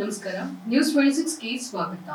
ನಮಸ್ಕಾರ. News twenty ಸಿಕ್ಸ್ಗೆ ಸ್ವಾಗತ.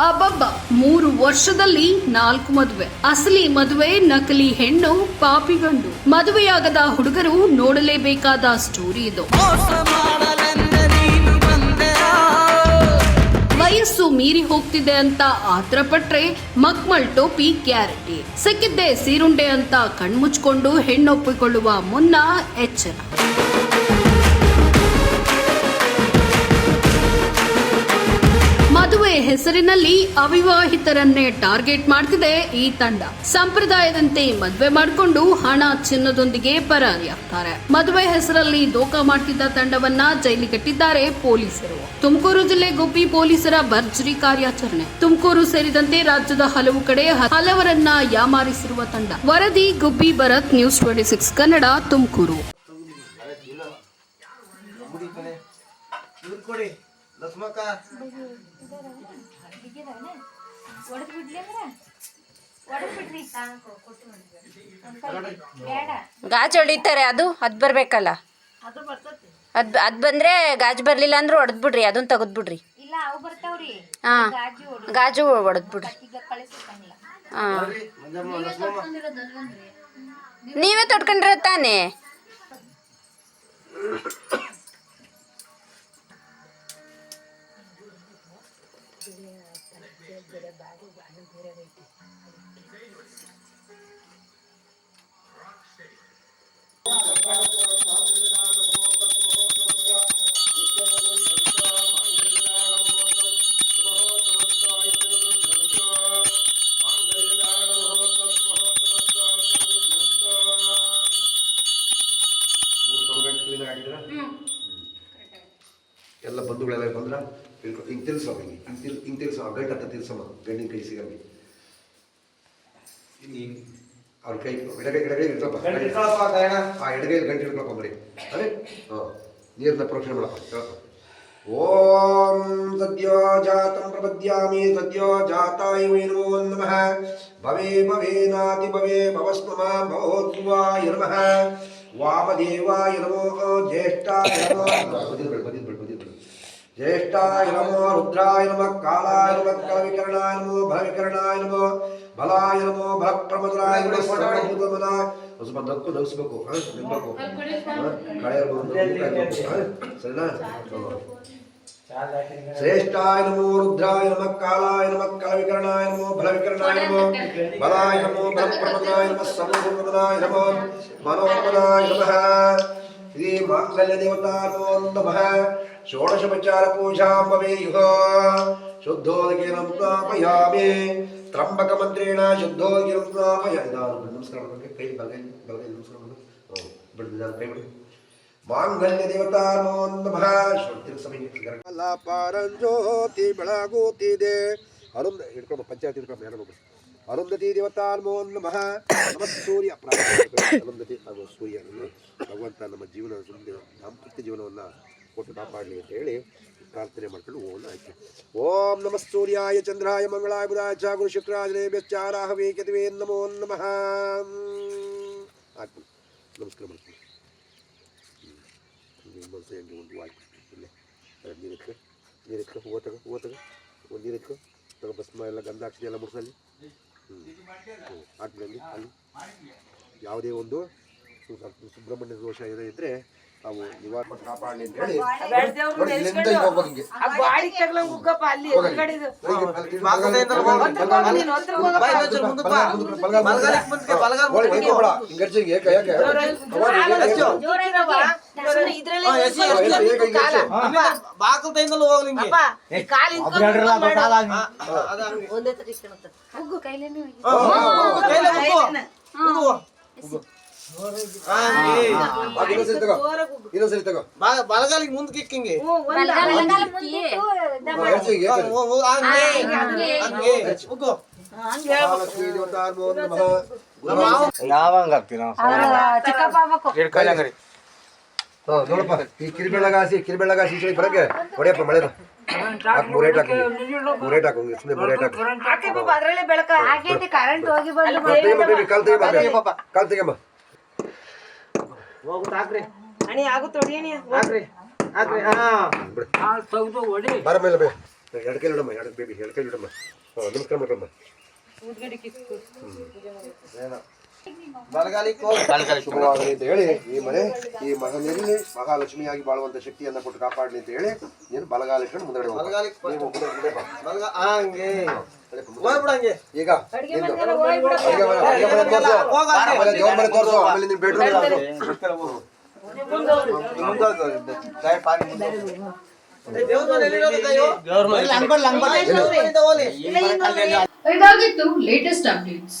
ಅಬ್ಬಬ್ಬ, ಮೂರು ವರ್ಷದಲ್ಲಿ ನಾಲ್ಕು ಮದುವೆ. ಅಸಲಿ ಮದುವೆ, ನಕಲಿ ಹೆಣ್ಣು, ಪಾಪಿಗಂಡು. ಮದುವೆಯಾಗದ ಹುಡುಗರು ನೋಡಲೇಬೇಕಾದ ಸ್ಟೋರಿ ಇದು. ವಯಸ್ಸು ಮೀರಿ ಹೋಗ್ತಿದೆ ಅಂತ ಆತ್ರ ಪಟ್ರೆ ಮಕ್ಮಲ್ ಟೋಪಿ ಗ್ಯಾರಂಟಿ. ಸಿಕ್ಕಿದ್ದೆ ಸೀರುಂಡೆ ಅಂತ ಕಣ್ಮುಚ್ಕೊಂಡು ಹೆಣ್ಣೊಪ್ಪಿಕೊಳ್ಳುವ ಮುನ್ನ ಎಚ್ಚರ. ಮದುವೆ ಹೆಸರಿನಲ್ಲಿ ಅವಿವಾಹಿತರನ್ನೇ ಟಾರ್ಗೆಟ್ ಮಾಡ್ತಿದೆ ಈ ತಂಡ. ಸಂಪ್ರದಾಯದಂತೆ ಮದುವೆ ಮಾಡಿಕೊಂಡು ಹಣ ಚಿನ್ನದೊಂದಿಗೆ ಪರಾರಿಯಾಗ್ತಾರೆ. ಮದುವೆ ಹೆಸರಲ್ಲಿ ದೋಖ ಮಾಡ್ತಿದ್ದ ತಂಡವನ್ನ ಜೈಲಿಗಟ್ಟಿದ್ದಾರೆ ಪೊಲೀಸರು. ತುಮಕೂರು ಜಿಲ್ಲೆ ಗುಬ್ಬಿ ಪೊಲೀಸರ ಭರ್ಜರಿ ಕಾರ್ಯಾಚರಣೆ. ತುಮಕೂರು ಸೇರಿದಂತೆ ರಾಜ್ಯದ ಹಲವು ಕಡೆ ಹಲವರನ್ನ ಯಾಮಾರಿಸಿರುವ ತಂಡ. ವರದಿ Gubbi Bharath, news twenty six Kannada, Tumakuru. ಒಡೆದ್ ಒಡೆದ್ ಗಾಜ್ ಹೊಡಿತಾರೆ ಅದು, ಅದ್ ಬರ್ಬೇಕಲ್ಲ. ಅದು, ಅದ್ ಬಂದ್ರೆ ಗಾಜ್ ಬರ್ಲಿಲ್ಲ ಅಂದ್ರೆ ಹೊಡೆದ್ ಬಿಡ್ರಿ ಅದನ್ನ ತೆಗೆದ್ ಬಿಡ್ರಿ ಹಾ, ಗಾಜು ಹೊಡೆದ್ ಬಿಡ್ರಿ ನೀವೇ ತೊಡ್ಕೊಂಡಿರ ತಾನೇ? ಮೂರು ಸಾವಿರ ಬೇರೆ ಆಗಿದ್ದೀರಾ ಎಲ್ಲ ಬಂಧುಗಳೆಲ್ಲ ಬಂದ್ರ? ಹಿಂಗೆ ತಿರ್ಸೋ ಹಿಂಗೆ ಹಿಂಗೆ ತಿರ್ ಹಿಂಗೆ ತಿರ್ಸೋ ಆ ಗಂಟೆ ಹತ್ತ ತಿರ್ಸಮ್ಮ ಗಂಡಿನ ಕೈ ಸಿಗಲ್ಲ ಅವ್ರ ಕೈ ಎಡಗೈ ಎಡಗೈ ಇಟ್ಕೊಪ್ಪ ಆ ಎಡಗೈ ಗಂಟೆ ಇಟ್ಕೊಪ್ಪ ಬರೀ ಅದೇ ಹಾಂ ನೀರನ್ನ ಪ್ರೋಕ್ಷಣೆ ಮಾಡಪ್ಪ ಹೇಳ್ಕೊ ಓಂ ಸದ್ಯೋ ಜಾತಂ ಪ್ರಪದ್ಯಾಮಿ ಸದ್ಯೋ ಜಾತಾಯ ವೈ ನಮೋ ನಮಃ ಭವೇ ಭವೇನಾತಿ ಭವೇ ಭವಸ್ಮ ಮಾಂ ಭವೋದ್ವಾಯ ನಮಃ ವಾಮದೇವಾಯ ನಮೋ ಜ್ಯೇಷ್ಠಾಯ ನಮೋ ಬದಿದ್ಬೇಡ ಬದಿದ್ಬೇಡ ಬದಿದ್ಬೇಡ ಜ್ಯೇಷ್ಠಾಯ ನಮೋ ರುದ್ರಾಯ ನಮಃ ಕಾಲಾಯ ನಮಃ ಕಲವಿಕರಣಾಯ ನಮೋ ಭವಿಕರಣಾಯ ನಮೋ ಬಲಾಯ ನಮೋ ಭಕ್ತಮಧುರಾಯ ನಮಃ ಸರ್ವಭೂತಮನಾಯ ಒಂದು ಸ್ವಲ್ಪ ನಕ್ಕು ನಗಿಸ್ಬೇಕು ಹಾಂ ನಿಲ್ಬೇಕು ಕಳೆ ಇರ್ಬೋದು ಸರಿನಾ ಹ್ಮ್. ಶ್ರೇಷ್ಠಾಯ ನಮೋ ರುದ್ರಾಯ ನಮಃ ಕಾಲಾಯ ನಮಃ ಕಲವಿಕರಣಾಯ ನಮೋ ಬಲವಿಕರಣಾಯ ನಮೋ ಬಲಾಯ ನಮೋ ಬಲಪ್ರಮದಾಯ ನಮಃ ಸರ್ವಭೂತಮನಾಯ ನಮೋ ಮನೋಮದಾಯ ಭವೇಯುಃ ಶುದ್ಧೋದಕೇನ ಸ್ಥಾಪಯಾಮಿ ತ್ರಂಬಕ ಮಂತ್ರೇಣ ಶುದ್ಧೋದಕೇನ ಸ್ಥಾಪಯಾಮಿ ನಮಸ್ಕಾರ ಮಾಡೋಕೆ ಕೈ ಬಲಗೈ ಬಲಗೈ, ನಮಸ್ಕಾರ ಮಾಡೋದು ಹ್ಞೂ ಕೈ ಬಿಡಿ. ಮಾಂಗಲ್ಯ ದೇವತಾ ನಮೋ ಸಮಯ ಪಾರಂಜ್ಯೋತಿ ಬೆಳಗುತ್ತಿದೆ. ಅರುಂಧ ಹಿಡ್ಕೊಂಡು ಪಂಚಾಯತ್ ಹಿಡ್ಕೊಂಡು ಯಾರು ಒಬ್ಬರು ಅರುಂಧತಿ ದೇವತಾ ನಮೋ ನಮಃ ನಮಃ ಸೂರ್ಯ ಪ್ರಾರ್ಥನೆ ಅರುಂಧತಿ ಹಾಗೂ ಸೂರ್ಯ ಭಗವಂತ ನಮ್ಮ ಜೀವನ ಮುಂದೆ ದಾಂಪತ್ಯ ಜೀವನವನ್ನು ಕೊಟ್ಟು ಕಾಪಾಡಲಿ ಅಂತ ಹೇಳಿ ಪ್ರಾರ್ಥನೆ ಮಾಡ್ಕೊಂಡು ಓಂ ಆಯ್ತು ಓಂ ನಮಃ ಸೂರ್ಯಾಯ ಚಂದ್ರಾಯ ಮಂಗಳಾಯ ಬುಧಾಯ ಚ ಗುರು ಶುಕ್ರಾಜನೇಭ್ಯಶ್ಚಾರಾಹವೇ ಕೆತವೇ ನಮೋ ನಮಃ ಆಯ್ತು ನಮಸ್ಕಾರ ಮಾಡ್ತೀನಿ ಹಿಂಗೆ ಮನಸ್ಸು ಹೆಂಗೆ ಒಂದು ವಾಯ್ತು ಇಲ್ಲೇ ಎರಡು ನೀರು ಇಟ್ಕೊ ನೀರು ಇಟ್ಕೊ ಹೂವು ತಗೋ ಹೂವು ತಗೋ ಒಂದು ನೀರು ಇಟ್ಕೊ ತಗೋ ಭಸ್ಮ ಎಲ್ಲ ಗಂಧ ಅಕ್ಷತೆ ಎಲ್ಲ ಹ್ಞೂ ಅಲ್ಲಿ ಯಾವುದೇ ಒಂದು ಸುಬ್ರಹ್ಮಣ್ಯ ದೋಷ ಏನೇ ಇದ್ದರೆ ಅವು ನಿವಾರಣೆ ಕಾಪಾಡಲಿ ಅಂತ ಹೇಳಿ. ಇಲ್ಲಿಂದ ಹಿಂಗೆ ಹೋಗ್ಬೇಕು ಹಿಂಗೆ. ಈಗ ಅಲ್ಲಿ? ಅವಾಗ ಹಿಂಗೆ ಹಚ್ಚು. ಬಾಕಲ್ತೈಂದಲೂ ಹೋಗ್ಲಿ ಹಿಂಗೆ ಉಗ್ಗು ಕೈಲೇನು ಹಾ, ಹಾ, ಹಾ. ಕೈಲೇ ಉಗ್ಗು. ಉಗ್ಗು. ಹಾ, ಹಂಗೆ. ಅದು ಇನ್ನೊಂದ್ಸರಿ ತಗೋ ಇನ್ನೊಂದ್ಸರಿ ತಗೋ ಬಾ- ಬಲಗಾಲಿಗೆ ಮುಂದಕ್ಕೆ ಇಕ್ಕ ಹಿಂಗೆ ಬಲಗಾಲ ಮುಂದಿಟ್ಟು ಇದ ಹಾ, ಹಚ್ಚು ಹಿಂಗೆ, ಏಕೆ? ಹ್ಞೂ, ಹ್ಞೂ, ಹಂಗೆ. ಹಂಗೆ. ಹಂಗೆ. ಉಗ್ಗು. ಮಹಾಲಕ್ಷ್ಮೀ ದೇವತಾ ನಮೋ ನಮಃ ಗುರು ನಾವಂಗ ಹಾಕ್ತೀವಿ ನಾವು ಹಾ, ನೋಡಪ್ಪ ಈ ಕಿರಿಬೆಳ್ಳಗಾಸಿ ಕಿರಿಬೆಳ್ಳಗಾಸಿ ಈ ಕಡೆ ಬರಕ್ಕೆ ಹೊಡೆಯಪ್ಪ ಮಳೆನ ಹಾಕ್ ಮೂರೇಟ್ ಹಾಕಿ ಮೂರೇಟ್ ಹಾಕು ಸುಮ್ಮನೆ ಮೂರೇಟ್ ಹಾಕು ಆಗೈತಿ ಕರೆಂಟ್ ಹೋಗಿ ಬಂದು ಕಾಲ್ ತೆಗಿಯಮ್ಮ ಬೇಬಿ ಕಾಲ್ ತೆಗಿಯಮ್ಮ ಕಾಲ್ ತೆಗಿಯಮ್ಮ ಹೋಗುತ್ತೆ ಹಾಕ್ರಿ ಅಣಿ ಆಗುತ್ತೆ ಹೊಡಿ ಅಣಿ ಹಾಕ್ರಿ ಹಾಕ್ರಿ ಹಾ. ಬರ ಮೇಲೆ ಬೇ ಇಡಮ್ಮ ಎರಡು ಬೇಬಿ ಎರಡು ಕೈ ಇಡಮ್ಮ ನಮಸ್ಕಾರ ಮಾಡ್ರಮ್ಮ. ಹೋಗಿ ಶುಭವಾಗಲಿ ಅಂತ ಹೇಳಿ ಈ ಮನೆ ಈ ಮನೆಯಲ್ಲಿ ಮಹಾಲಕ್ಷ್ಮಿಯಾಗಿ ಬಾಳುವಂತ ಶಕ್ತಿಯನ್ನ ಕೊಟ್ಟು ಕಾಪಾಡಲಿ ಅಂತ ಹೇಳಿ ನೀನು ಬಲಗಾಲ ಇಟ್ಕೊಂಡು ಮುಂದೆ ಈಗ ತೋರ್ಸು. ಆಮೇಲೆ ನಿನ್ ಬೆಡ್ರೂಮ್ ಇದಾಗಿತ್ತು ಲೇಟೆಸ್ಟ್ ಅಪ್ಡೇಟ್ಸ್